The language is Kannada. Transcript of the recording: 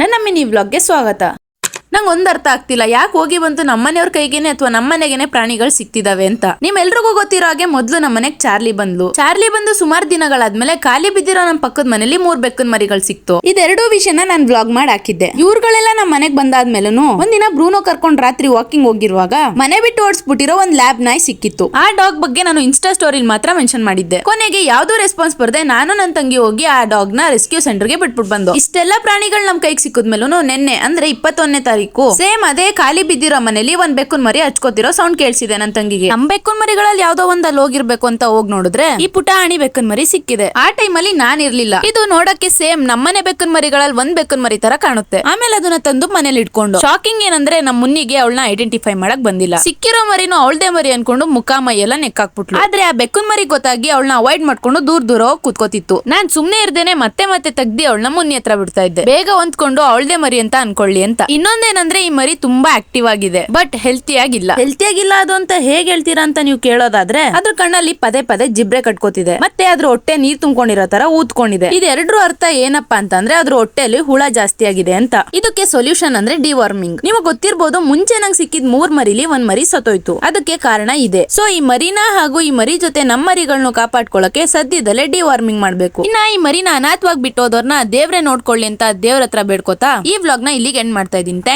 ನನ್ನ ಮಿನಿ ವ್ಲಾಗ್ಗೆ ಸ್ವಾಗತ. ನಂಗೆ ಒಂದ್ ಅರ್ಥ ಆಗ್ತಿಲ್ಲ. ಯಾಕೆ ಹೋಗಿ ಬಂತು ನಮ್ಮನೆಯವ್ರ ಕೈಗೇನೆ ಅಥವಾ ನಮ್ಮನೆಗೇನೆ ಪ್ರಾಣಿಗಳು ಸಿಕ್ತಿದಾವೆ ಅಂತ. ನಿಮ್ಮೆಲ್ರಿಗೂ ಗೊತ್ತಿರೋ ಹಾಗೆ ಮೊದ್ಲು ನಮ್ಮನೆಗ್ ಚಾರ್ಲಿ ಬಂದ್ಲು. ಚಾರ್ಲಿ ಬಂದು ಸುಮಾರು ದಿನಗಳಾದ್ಮೇಲೆ ಖಾಲಿ ಬಿದ್ದಿರೋ ನಮ್ಮ ಪಕ್ಕದ ಮನೇಲಿ ಮೂರ್ ಬೆಕ್ಕನ್ ಮರಿಗಳು ಸಿಕ್ತು. ಇದೆರಡು ವಿಷಯನ ನಾನು ಬ್ಲಾಗ್ ಮಾಡಿ ಹಾಕಿದ್ದೆ ಇವ್ರುಗಳೆಲ್ಲ ನಮ್ಮ ಮನೆಗೆ ಬಂದಾದ್ಮೇಲೂ ಒಂದಿನ ಬ್ರೂನೋ ಕರ್ಕೊಂಡ್ ರಾತ್ರಿ ವಾಕಿಂಗ್ ಹೋಗಿರುವಾಗ ಮನೆ ಬಿಟ್ಟು ಓಡಿಸ್ಬಿಟ್ಟಿರೋ ಒಂದ್ ಲ್ಯಾಬ್ ನಾಯಿ ಸಿಕ್ಕಿತ್ತು. ಆ ಡಾಗ್ ಬಗ್ಗೆ ನಾನು ಇನ್ಸ್ಟಾ ಸ್ಟೋರಿ ಮಾತ್ರ ಮೆನ್ಷನ್ ಮಾಡಿದ್ದೆ. ಕೊನೆಗೆ ಯಾವ್ದು ರೆಸ್ಪಾನ್ಸ್ ಬರದೆ ನಾನು ನನ್ನ ತಂಗಿ ಹೋಗಿ ಆ ಡಾಗ್ನ ರೆಸ್ಕ್ಯೂ ಸೆಂಟರ್ಗೆ ಬಿಟ್ಬಿಟ್ಟು ಬಂದು. ಇಷ್ಟೆಲ್ಲ ಪ್ರಾಣಿಗಳು ನಮ್ ಕೈಗೆ ಸಿಕ್ಕಿದ್ಮೇಲೂ ನೆನ್ನೆ ಅಂದ್ರೆ ಇಪ್ಪತ್ತೊಂದನೇ ತಾರೀಕು ಸೇಮ್ ಅದೇ ಖಾಲಿ ಬಿದ್ದಿರೋ ಮನೇಲಿ ಒಂದ್ ಬೆಕ್ಕುನ್ ಮರಿ ಹಚ್ಕೋತಿರೋ ಸೌಂಡ್ ಕೇಳಿಸಿದೆ ನನ್ನ ತಂಗಿಗೆ. ನಮ್ ಬೆಕ್ಕನ್ ಮರಿಗಳಲ್ಲಿ ಯಾವ್ದೋ ಒಂದ್ ಅಲ್ಲಿ ಹೋಗಿರ್ಬೇಕು ಅಂತ ಹೋಗ್ ನೋಡಿದ್ರೆ ಈ ಪುಟ ಹಣಿ ಬೆಕ್ಕನ್ ಮರಿ ಸಿಕ್ಕಿದೆ. ಆ ಟೈಮಲ್ಲಿ ನಾನ್ ಇರ್ಲಿಲ್ಲ. ಇದು ನೋಡಕ್ಕೆ ಸೇಮ್ ನಮ್ಮನೆ ಬೆಕ್ಕನ್ ಮರಿಗಳಲ್ಲಿ ಒಂದ್ ಬೆಕ್ಕನ್ ಮರಿ ತರ ಕಾಣುತ್ತೆ. ಆಮೇಲೆ ಅದನ್ನ ತಂದು ಮನೇಲಿ ಇಟ್ಕೊಂಡು. ಶಾಕಿಂಗ್ ಏನಂದ್ರೆ ನಮ್ ಮುನ್ನಿಗೆ ಅವಳನ್ನ ಐಡೆಂಟಿಫೈ ಮಾಡಕ್ ಬಂದಿಲ್ಲ. ಸಿಕ್ಕಿರೋ ಮರಿನೂ ಅವಳದೇ ಮರಿ ಅನ್ಕೊಂಡು ಮುಖ ಮೈ ಎಲ್ಲ ನೆಕ್ಕಾಕ್ಬಿಟ್ಲು. ಆದ್ರೆ ಆ ಬೆಕ್ಕನ್ ಮರಿ ಗೊತ್ತಾಗಿ ಅವಳನ್ನ ಅವಾಯ್ಡ್ ಮಾಡ್ಕೊಂಡು ದೂರ ದೂರ ಹೋಗಿ ಕೂತ್ಕೋತಿತ್ತು. ನಾನ್ ಸುಮ್ನೆ ಇರ್ದೇನೆ ಮತ್ತೆ ಮತ್ತೆ ತೆಗ್ದಿ ಅವಳನ್ನ ಮುನ್ನಿ ಹತ್ರ ಬಿಡ್ತಾ ಇದ್ದೆ. ಬೇಗ ಹೊಂದ್ಕೊಂಡು ಅವಳದೇ ಮರಿ ಅಂತ ಅನ್ಕೊಳ್ಳಿ ಅಂತ. ಇನ್ನೊಂದೇನಂದ್ರೆ ಈ ಮರಿ ತುಂಬಾ ಆಕ್ಟಿವ್ ಆಗಿದೆ ಬಟ್ ಹೆಲ್ತಿ ಆಗಿಲ್ಲ. ಹೆಲ್ತಿ ಆಗಿಲ್ಲ ಅದು ಅಂತ ಹೇಗ್ ಹೇಳ್ತೀರಾ ಅಂತ ನೀವು ಕೇಳೋದಾದ್ರೆ, ಅದ್ರ ಕಣ್ಣಲ್ಲಿ ಪದೇ ಪದೇ ಜಿಬ್ರೆ ಕಟ್ಕೋತಿದೆ. ಮತ್ತೆ ಅದ್ರ ಹೊಟ್ಟೆ ನೀರ್ ತುಂಬಿಕೊಂಡಿರೋ ತರ ಊದ್ಕೊಂಡಿದೆ. ಇದೆರಡರ ಅರ್ಥ ಏನಪ್ಪಾ ಅಂತಂದ್ರೆ ಅದ್ರ ಹೊಟ್ಟೆಯಲ್ಲಿ ಹುಳ ಜಾಸ್ತಿ ಆಗಿದೆ ಅಂತ. ಇದಕ್ಕೆ ಸೊಲ್ಯೂಷನ್ ಅಂದ್ರೆ ಡಿವಾರ್ಮಿಂಗ್ ನಿಮಗೆ ಗೊತ್ತಿರ್ಬೋದು ಮುಂಚೆ ನಂಗೆ ಸಿಕ್ಕಿದ್ ಮೂರ್ ಮರಿಲಿ ಒಂದ್ ಮರಿ ಸತ್ತೋಯ್ತು. ಅದಕ್ಕೆ ಕಾರಣ ಇದೆ. ಸೊ ಈ ಮರಿನ ಹಾಗೂ ಈ ಮರಿ ಜೊತೆ ನಮ್ಮ ಮರಿಗಳನ್ನ ಕಾಪಾಡ್ಕೊಳ್ಳಕ್ಕೆ ಸದ್ಯದಲ್ಲೇ ಡಿವಾರ್ಮಿಂಗ್ ಮಾಡ್ಬೇಕು. ಇನ್ನ ಈ ಮರಿನ ಅನಾಥವಾಗಿ ಬಿಟ್ಟೋದವ್ರನ್ನ ದೇವ್ರೆ ನೋಡ್ಕೊಳ್ಳಿ ಅಂತ ದೇವ್ರ ಹತ್ರ ಬೇಡ್ಕೋತಾ ಈ ವ್ಲಾಗ್ನ ಇಲ್ಲಿಗೆ ಎಂಡ್ ಮಾಡ್ತಾ ಇದೀನಿ